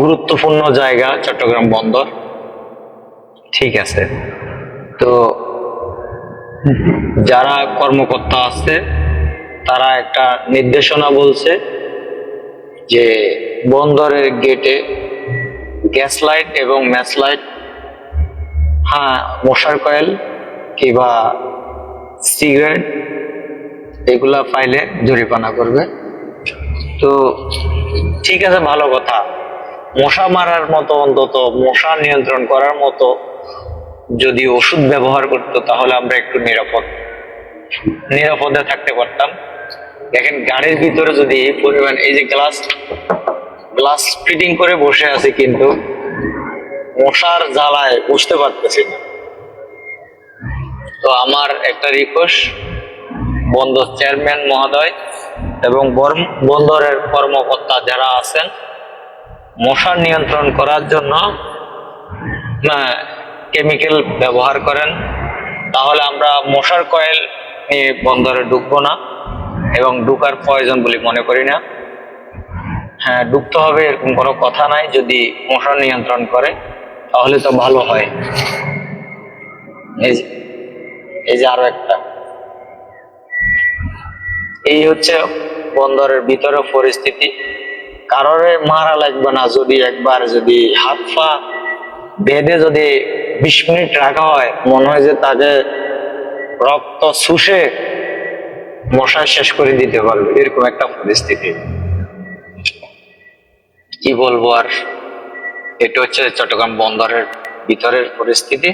গুরুত্বপূর্ণ জায়গা চট্টগ্রাম বন্দর। ঠিক আছে। তো যারা কর্মকর্তা আছে, তারা একটা নির্দেশনা বলছে যে বন্দরের গেটে গ্যাস লাইট এবং ম্যাচ লাইট হ্যাঁ মশার কয়েল কিংবা সিগারেট, এগুলা পাইলে জরিমানা করবে। তো ঠিক আছে, ভালো কথা। মশা মারার মতো অন্তত, মশা নিয়ন্ত্রণ করার মতো যদি ওষুধ ব্যবহার করতো, তাহলে আমরা একটু নিরাপদ, নিরাপদে থাকতে পারতাম। দেখেন, গাড়ির ভিতরে যদি পরিমাণ, এই যে গ্লাস গ্লাস ফিটিং করে বসে আছে কিন্তু মশার জ্বালায় বুঝতে পারতেছি না। তো আমার একটা রিকোয়েস্ট বন্ধ চেয়ারম্যান মহোদয় এবং বন্দরের কর্মকর্তা যারা আছেন মশা নিয়ন্ত্রণ করার জন্য কেমিক্যাল ব্যবহার করেন। তাহলে আমরা মশার কয়েল নিয়ে বন্দরে ঢুকবো না এবং ঢুকার প্রয়োজন বলে মনে করি না। হ্যাঁ ঢুকতে হবে এরকম কোনো কথা নাই। যদি মশা নিয়ন্ত্রণ করে, তাহলে তো ভালো হয়। এই যে আরও একটা। এই হচ্ছে বন্দরের ভিতরে পরিস্থিতি। কারোরে মারা লাগবে না, যদি একবার যদি হাত পা বেঁধে যদি বিশ মিনিট রাখা হয়, মনে হয় যে তাকে রক্ত শুষে মশায় শেষ করে দিতে পারবে, এরকম একটা পরিস্থিতি। কি বলব আর? এটা হচ্ছে চট্টগ্রাম বন্দরের ভিতরের পরিস্থিতি।